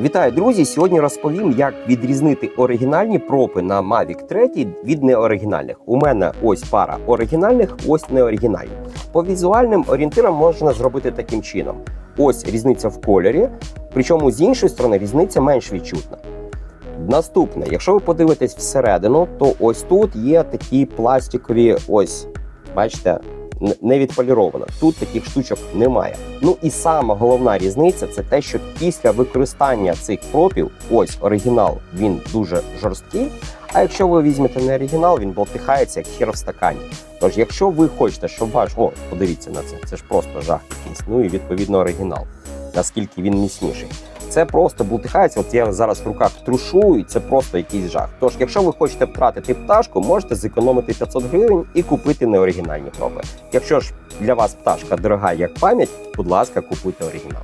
Вітаю, друзі! Сьогодні розповім, як відрізнити оригінальні пропи на Mavic 3 від неоригінальних. У мене ось пара оригінальних, ось неоригінальні. По візуальним орієнтирам можна зробити таким чином: ось різниця в кольорі, причому з іншої сторони різниця менш відчутна. Наступне, якщо ви подивитесь всередину, то ось тут є такі пластикові, ось бачите, не відполіровано. Тут таких штучок немає. Ну і сама головна різниця це те, що після використання цих пропів, ось оригінал, він дуже жорсткий. А якщо ви візьмете не оригінал, він болтихається як хір в стакані. Тож, якщо ви хочете, щоб ваш о, подивіться на це, це ж просто жах якийсь. Ну і відповідно оригінал, наскільки він міцніший. Це просто бултихається. От я зараз в руках трушу, і це просто якийсь жах. Тож, якщо ви хочете втратити пташку, можете зекономити 500 гривень і купити неоригінальні пропи. Якщо ж для вас пташка дорога як пам'ять, будь ласка, купуйте оригінал.